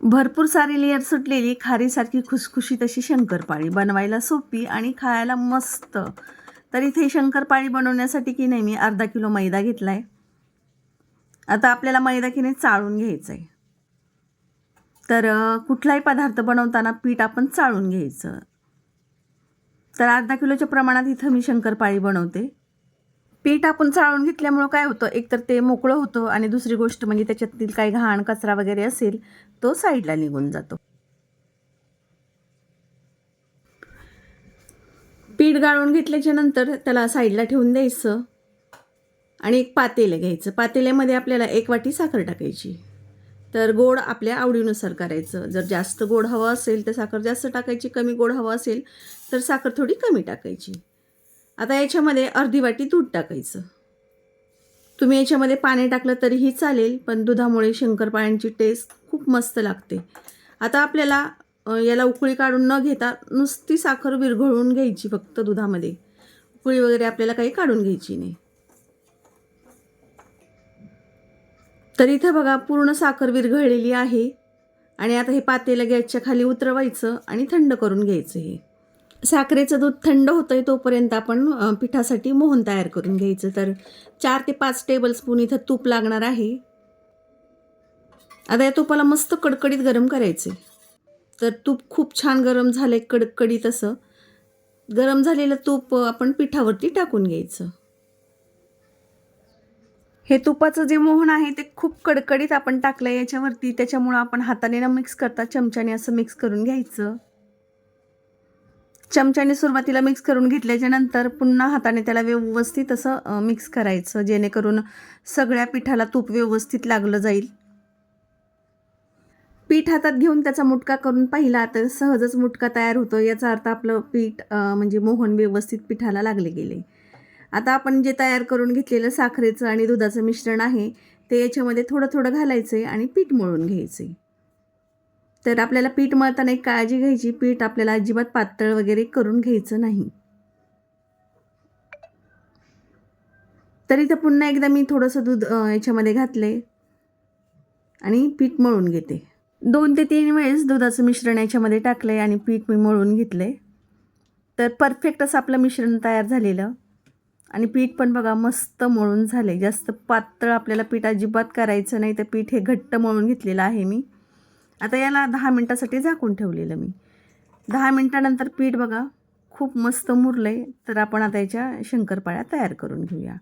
भरपूर सारी लेअर सुटलेली खारीसारखी खुसखुशीत अशी शंकरपाळी बनवायला सोपी आणि खायला मस्त. तर इथे शंकरपाळी बनवण्यासाठी की नाही मी अर्धा किलो मैदा घेतला आहे आता आपल्याला मैदा की नाही चाळून घ्यायचं आहे तर कुठलाही पदार्थ बनवताना पीठ आपण चाळून घ्यायचं. तर अर्धा किलोच्या प्रमाणात इथं मी शंकरपाळी बनवते. पीठ आपण चाळून घेतल्यामुळं काय होतं एकतर ते मोकळं होतं आणि दुसरी गोष्ट म्हणजे त्याच्यातील काही घाण कचरा वगैरे असेल तो साईडला निघून जातो. पीठ गाळून घेतल्याच्या नंतर त्याला साईडला ठेवून द्यायचं आणि एक पातेलं घ्यायचं. पातेल्यामध्ये आपल्याला एक वाटी साखर टाकायची. तर गोड आपल्या आवडीनुसार करायचं. जर जास्त गोड हवं असेल तर साखर जास्त टाकायची. कमी गोड हवं असेल तर साखर थोडी कमी टाकायची. आता याच्यामध्ये अर्धी वाटी दूध टाकायचं. तुम्ही याच्यामध्ये पाणी टाकलं तरीही चालेल पण दुधामुळे शंकरपाळ्यांची टेस्ट खूप मस्त लागते. आता आपल्याला याला उकळी काढून न घेता नुसती साखर विरघळून घ्यायची फक्त दुधामध्ये. उकळी वगैरे आपल्याला काही काढून घ्यायची नाही. तर इथं बघा पूर्ण साखर विरघळलेली आहे. आणि आता हे पातेलं गॅसच्या खाली उतरवायचं आणि थंड करून घ्यायचं हे. साखरेचं दूध थंड होतंय तोपर्यंत आपण पिठासाठी मोहन तयार करून घ्यायचं. तर चार ते पाच टेबलस्पून इथं तूप लागणार आहे. आता या तुपाला मस्त कडकडीत गरम करायचे तर तूप खूप छान गरम झालंय कडकडीत असं. गरम झालेलं तूप आपण पिठावरती टाकून घ्यायचं. हे तुपाचं जे मोहन आहे ते खूप कडकडीत आपण टाकलं आहे याच्यावरती. त्याच्यामुळं आपण हाताने न मिक्स करता चमच्याने असं मिक्स करून घ्यायचं. चमच्याने सुरुवातीला मिक्स करून घेतल्याच्या नंतर पुन्हा हाताने त्याला व्यवस्थित असं मिक्स करायचं जेणेकरून सगळ्या पिठाला तूप व्यवस्थित लागलं जाईल. पीठ हातात घेऊन त्याचा मुटका करून पाहिला तर सहजच मुटका तयार होतो. याचा अर्थ आपलं पीठ म्हणजे मोहन व्यवस्थित पिठाला लागले गेले. आता आपण जे तयार करून घेतलेलं साखरेचं आणि दुधाचं मिश्रण आहे ते याच्यामध्ये थोडं थोडं घालायचं आहे आणि पीठ मळून घ्यायचं आहे तर आपल्याला पीठ मळताना एक काळजी घ्यायची. पीठ आपल्याला अजिबात पातळ वगैरे करून घ्यायचं नाही. तर इथं पुन्हा एकदा मी थोडंसं दूध याच्यामध्ये घातले आणि पीठ मळून घेते. दोन ते तीन वेळेस दुधाचं मिश्रण याच्यामध्ये टाकलं आहे आणि पीठ मी मळून घेतले तर परफेक्ट असं आपलं मिश्रण तयार झालेलं. आणि पीठ पण बघा मस्त मळून झाले जास्त पातळ आपल्याला पीठ अजिबात करायचं नाही. तर पीठ हे घट्ट मळून घेतलेलं आहे मी. आता याला दहा मिनटासाठी झाकून ठेवलेलं मी. दहा मिनटानंतर पीठ बघा खूप मस्त मुरलं आहे तर आपण आता याच्या शंकरपाळ्या तयार करून घेऊया.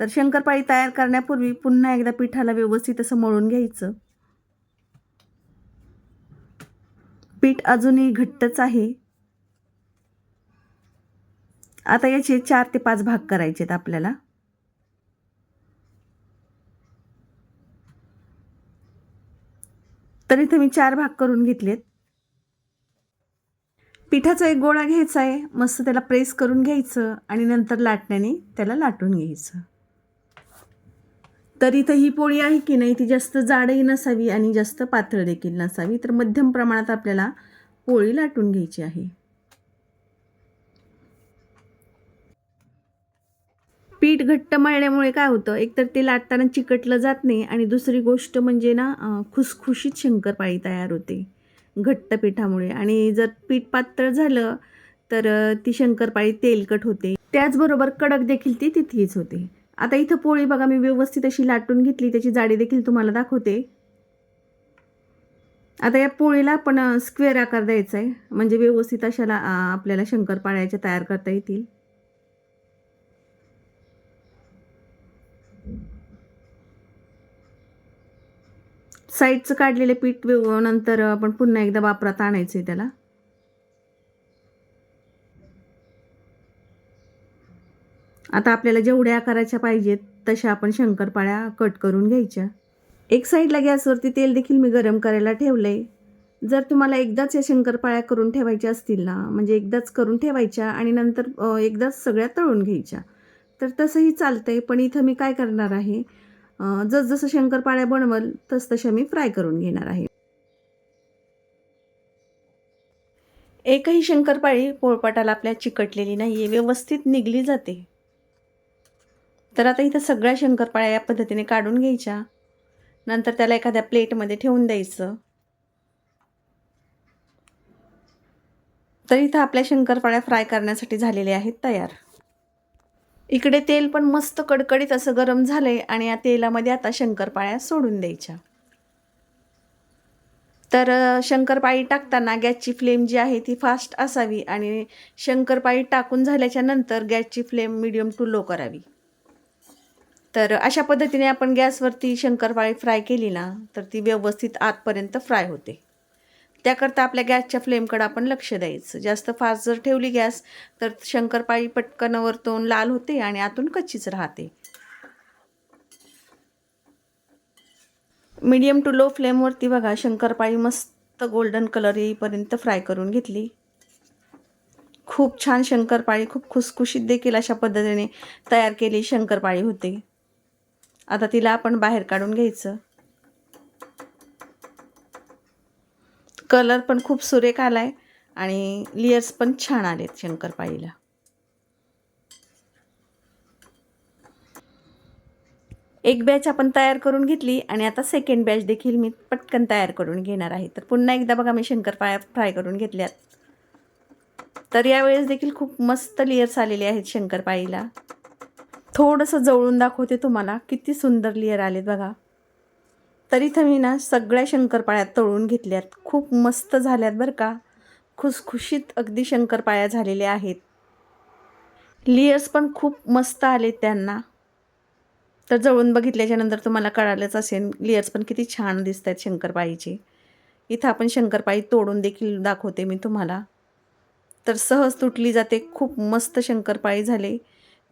तर शंकरपाळी तयार करण्यापूर्वी पुन्हा एकदा पिठाला व्यवस्थित असं मळून घ्यायचं. पीठ अजूनही घट्टच आहे. आता याचे चार ते पाच भाग करायचे आहेत आपल्याला. तर इथे मी चार भाग करून घेतलेत. पिठाचा एक गोळा घ्यायचा आहे. मस्त त्याला प्रेस करून घ्यायचं आणि नंतर लाटण्याने त्याला लाटून घ्यायचं. तर इथं ही पोळी आहे की नाही ती जास्त जाडही नसावी आणि जास्त पातळ देखील नसावी. तर मध्यम प्रमाणात आपल्याला पोळी लाटून घ्यायची आहे. पीठ घट्ट मळल्यामुळे काय होतं? एकतर ते लाटताना चिकटलं जात नाही आणि दुसरी गोष्ट म्हणजे ना खुसखुशीत शंकरपाळी तयार होते घट्ट पिठामुळे. आणि जर पीठ पातळ झालं तर ती शंकरपाळी तेलकट होते. त्याचबरोबर कडक देखील ती तितकीच होते. आता इथं पोळी बघा मी व्यवस्थित अशी लाटून घेतली. त्याची जाडी देखील तुम्हाला दाखवते. आता या पोळीला आपण स्क्वेअर आकार द्यायचा आहे म्हणजे व्यवस्थित अशाला आपल्याला शंकरपाळ्याच्या तयार करता येतील. साईडचं काढलेले पीठ नंतर आपण पुन्हा एकदा वापरात आणायचं आहे त्याला. आता आपल्याला जेवढ्या आकाराच्या पाहिजेत तशा आपण शंकरपाळ्या कट करून घ्यायच्या. एक साईडला गॅसवरती तेल देखील मी गरम करायला ठेवलं आहे जर तुम्हाला एकदाच या शंकरपाळ्या करून ठेवायच्या असतील ना म्हणजे एकदाच करून ठेवायच्या आणि नंतर एकदाच सगळ्या तळून घ्यायच्या तर तसंही चालतं आहे पण इथं मी काय करणार आहे जसजसं शंकरपाळ्या बनवल तस तसे मी फ्राय करून घेणार आहे. एकही शंकरपाळी पोळपाटाला आपल्या चिकटलेली नाही आहे व्यवस्थित निघली जाते. तर आता इथं सगळ्या शंकरपाळ्या या पद्धतीने काढून घ्यायच्या. नंतर त्याला एखाद्या प्लेटमध्ये ठेवून द्यायचं. तर इथं आपल्या शंकरपाळ्या फ्राय करण्यासाठी झालेल्या आहेत तयार. इकडे तेल पण मस्त कडकडीत असं गरम झालं आहे आणि या तेलामध्ये आता शंकरपाळ्या सोडून द्यायच्या. तर शंकरपाळी टाकताना गॅसची फ्लेम जी आहे ती फास्ट असावी आणि शंकरपाळी टाकून झाल्याच्यानंतर गॅसची फ्लेम मिडियम टू लो करावी. तर अशा पद्धतीने आपण गॅसवरती शंकरपाळी फ्राय केली ना तर ती व्यवस्थित आतपर्यंत फ्राय होते. त्याकरता आपल्या गॅसच्या फ्लेमकडं आपण लक्ष द्यायचं. जास्त फास्ट जर ठेवली गॅस तर शंकरपाळी पटकन वरतून लाल होते आणि आतून कच्चीच राहते. मीडियम टू लो फ्लेमवरती बघा शंकरपाळी मस्त गोल्डन कलर येईपर्यंत फ्राय करून घेतली. खूप छान शंकरपाळी खूप खुसखुशीत देखील अशा पद्धतीने तयार केली शंकरपाळी होते. आता तिला आपण बाहेर काढून घ्यायचं. कलर पण खूप सुरेख आला आहे आणि लियर्स पण छान आलेत शंकरपाळीला. एक बॅच आपण तयार करून घेतली आणि आता सेकंड बॅच देखील मी पटकन तयार करून घेणार आहे. तर पुन्हा एकदा बघा मी शंकरपाळ्या फ्राय करून घेतल्यात. तर यावेळेस देखील खूप मस्त लेयर्स आलेले आहेत शंकरपाळीला. थोडंसं जवळून दाखवते तुम्हाला किती सुंदर लेयर आलेत बघा. तर इथं मी ना सगळ्या शंकरपाळ्या तळून घेतल्यात. खूप मस्त झाल्यात बरं का. खुसखुशीत अगदी शंकरपाळ्या झालेल्या आहेत. लेयर्स पण खूप मस्त आलेत त्यांना. तर जवळून बघितल्याच्यानंतर तुम्हाला कळालंच असेल लेयर्स पण किती छान दिसत आहेत शंकरपाळीचे. इथं आपण शंकरपाळी तोडून देखील दाखवते मी तुम्हाला. तर सहज तुटली जाते खूप मस्त शंकरपाळी झाले.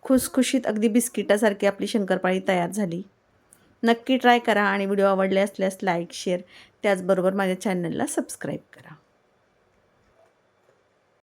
खुसखुशीत अगदी बिस्किटासारखी आपली शंकरपाळी तयार झाली. नक्की ट्राय करा आणि व्हिडिओ आवडले असल्यास लाईक शेअर त्याचबरोबर माझ्या चॅनलला सबस्क्राईब करा.